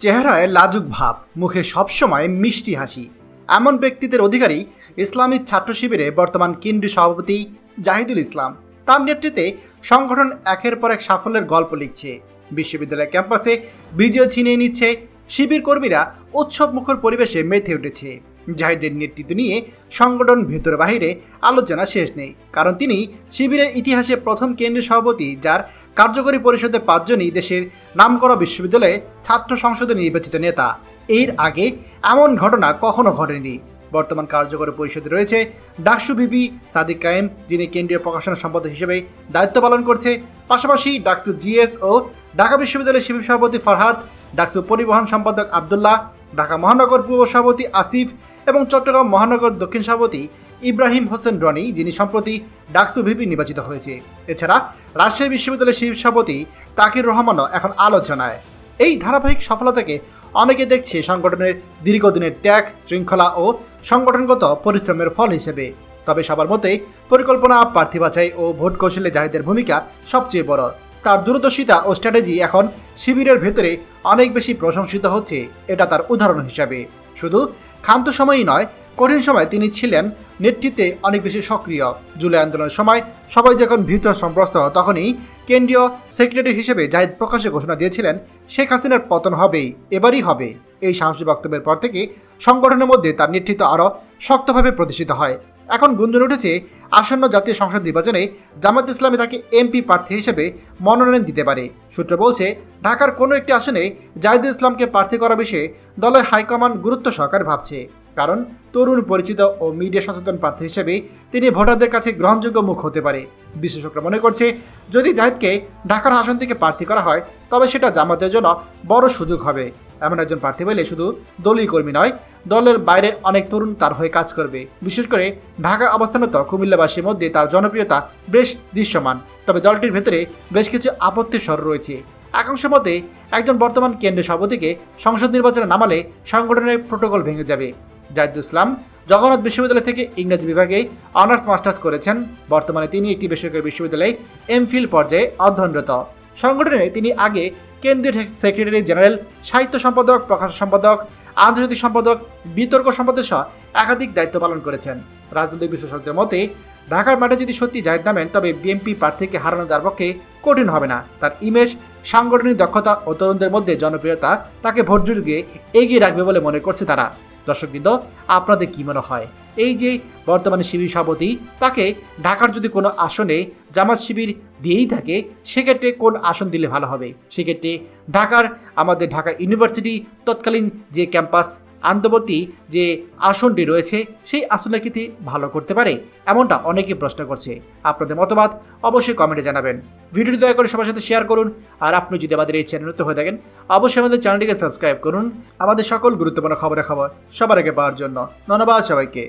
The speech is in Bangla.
চেহারায় লাজুক ভাব, মুখে সবসময় মিষ্টি হাসি। এমন ব্যক্তিদের অধিকারী ইসলামিক ছাত্র শিবিরে বর্তমান কেন্দ্রীয় সভাপতি জাহিদুল ইসলাম। তার নেতৃত্বে সংগঠন একের পর এক সাফল্যের গল্প লিখছে। বিশ্ববিদ্যালয় ক্যাম্পাসে বিজয় ছিনিয়ে নিচ্ছে। শিবির কর্মীরা উৎসব মুখর পরিবেশে মেতে উঠেছে। জাহিদের নেতৃত্ব নিয়ে সংগঠন ভেতর বাহিরে আলোচনা শেষ নেই। কারণ তিনি শিবিরের ইতিহাসে প্রথম কেন্দ্রীয় সভাপতি, যার কার্যকরী পরিষদে পাঁচজনই দেশের নামকরা বিশ্ববিদ্যালয়ে ছাত্র সংসদে নির্বাচিত নেতা। এর আগে এমন ঘটনা কখনো ঘটেনি। বর্তমান কার্যকরী পরিষদে রয়েছে ডাকসু বিবি সাদিক কায়েম, যিনি কেন্দ্রীয় প্রকাশনা সম্পাদক হিসেবে দায়িত্ব পালন করছে। পাশাপাশি ডাকসু জিএস ও ঢাকা বিশ্ববিদ্যালয়ের শিবির সভাপতি ফরহাদ, ডাকসু পরিবহন সম্পাদক আবদুল্লাহ ঢাকা মহানগর পূর্ব সভাপতি আসিফ এবং চট্টগ্রাম মহানগর দক্ষিণ সভাপতি ইব্রাহিম হোসেন রনি, যিনি সম্প্রতি ডাকসু ভিপি নির্বাচিত হয়েছে। এছাড়া রাজশাহী বিশ্ববিদ্যালয়ের সভাপতি তাকির রহমানও এখন আলোচনায়। এই ধারাবাহিক সফলতাকে অনেকে দেখছে সংগঠনের দীর্ঘদিনের ত্যাগ, শৃঙ্খলা ও সংগঠনগত পরিশ্রমের ফল হিসেবে। তবে সবার মতে, পরিকল্পনা, প্রার্থী বাছাই ও ভোট কৌশলে জাহিদের ভূমিকা সবচেয়ে বড়। তার দূরদর্শিতা ও স্ট্র্যাটেজি এখন শিবিরের ভেতরে অনেক বেশি প্রশংসিত হচ্ছে, এটা তার উদাহরণ হিসাবে। শুধু ক্ষান্ত সময়ই নয়, কঠিন সময় তিনি ছিলেন নেতৃত্বে অনেক বেশি সক্রিয়। জুলাই আন্দোলনের সময় সবাই যখন ভীত সম্প্রস্ত তখনই কেন্দ্রীয় সেক্রেটারি হিসেবে জাহিদ প্রকাশে ঘোষণা দিয়েছিলেন, শেখ হাসিনার পতন হবেই, এবারই হবে। এই সাহসী বক্তব্যের পর থেকে সংগঠনের মধ্যে তার নেতৃত্ব আরও শক্তভাবে প্রতিষ্ঠিত হয়। এখন গুঞ্জন উঠেছে আসন্ন জাতীয় সংসদ নির্বাচনে জামাত ইসলামী তাকে এমপি প্রার্থী হিসেবে মনোনয়ন দিতে পারে। সূত্র বলছে, ঢাকার কোনো একটি আসনে জাহিদুল ইসলামকে প্রার্থী করা বিষয়ে দলের হাইকমান্ড গুরুত্ব সহকারে ভাবছে। কারণ তরুণ, পরিচিত ও মিডিয়া সচেতন প্রার্থী হিসেবে তিনি ভোটারদের কাছে গ্রহণযোগ্য মুখ হতে পারে। বিশেষজ্ঞরা মনে করছে, যদি জাহিদকে ঢাকার আসন থেকে প্রার্থী করা হয়, তবে সেটা জামাতের জন্য বড় সুযোগ হবে। এমন একজন প্রার্থী পেলে শুধু দলীয় কর্মী নয় দলের বাইরে অনেক তরুণ তার হয়ে কাজ করবে। বিশেষ করে ঢাকা অবস্থানত কুমিল্লাবাসীর মধ্যে তার জনপ্রিয়তা বেশ দৃশ্যমান। তবে দলটির ভেতরে বেশ কিছু আপত্তির স্বর রয়েছে। একাংশ মতে, একজন বর্তমান কেন্দ্রীয় সভাপতিকে সংসদ নির্বাচনে নামালে সংগঠনের প্রোটোকল ভেঙে যাবে। জাহিদুল ইসলাম জগন্নাথ বিশ্ববিদ্যালয় থেকে ইংরেজি বিভাগে অনার্স মাস্টার্স করেছেন। বর্তমানে তিনি একটি বেসরকারি বিশ্ববিদ্যালয়ে এমফিল পর্যায়ে অধ্যয়নরত। সংগঠনে তিনি আগে কেন্দ্রীয় সেক্রেটারি জেনারেল, সাহিত্য সম্পাদক, প্রকাশ সম্পাদক আন্তর্জাতিক সম্পাদক, বিতর্ক সম্পাদক সহ একাধিক দায়িত্ব পালন করেছেন। রাজনৈতিক বিশেষজ্ঞদের মতে, ঢাকার মাঠে যদি সত্যি জাহিদ নামেন, তবে বিএনপি প্রার্থীকে হারানো তার পক্ষে কঠিন হবে না। তার ইমেজ, সাংগঠনিক দক্ষতা ও তরুণদের মধ্যে জনপ্রিয়তা তাকে ভোট জুড়িয়ে এগিয়ে রাখবে বলে মনে করছে তারা। দর্শকবৃন্দ, আপনাদের কি মনে হয়? এই যে বর্তমানে শিবির সভাপতি, তাকে ঢাকার যদি কোনো আসনে জামাত শিবির দিয়েই থাকে, সেক্ষেত্রে কোন আসন দিলে ভালো হবে? সেক্ষেত্রে ঢাকার, আমাদের ঢাকা ইউনিভার্সিটি তৎকালীন যে ক্যাম্পাস আন্তর্বর্তী যে আসনটি রয়েছে, সেই আসনে কি ভালো করতে পারে, এমনটা অনেকেই প্রশ্ন করছে। আপনাদের মতামত অবশ্যই কমেন্টে জানাবেন। ভিডিওটি দয়া করে সবার সাথে শেয়ার করুন, আর আপনি যদি আমাদের এই চ্যানেল হয়ে থাকেন, অবশ্যই আমাদের চ্যানেলটিকে সাবস্ক্রাইব করুন। আমাদের সকল গুরুত্বপূর্ণ খবরের খবর সবার আগে পাওয়ার জন্য ধন্যবাদ সবাইকে।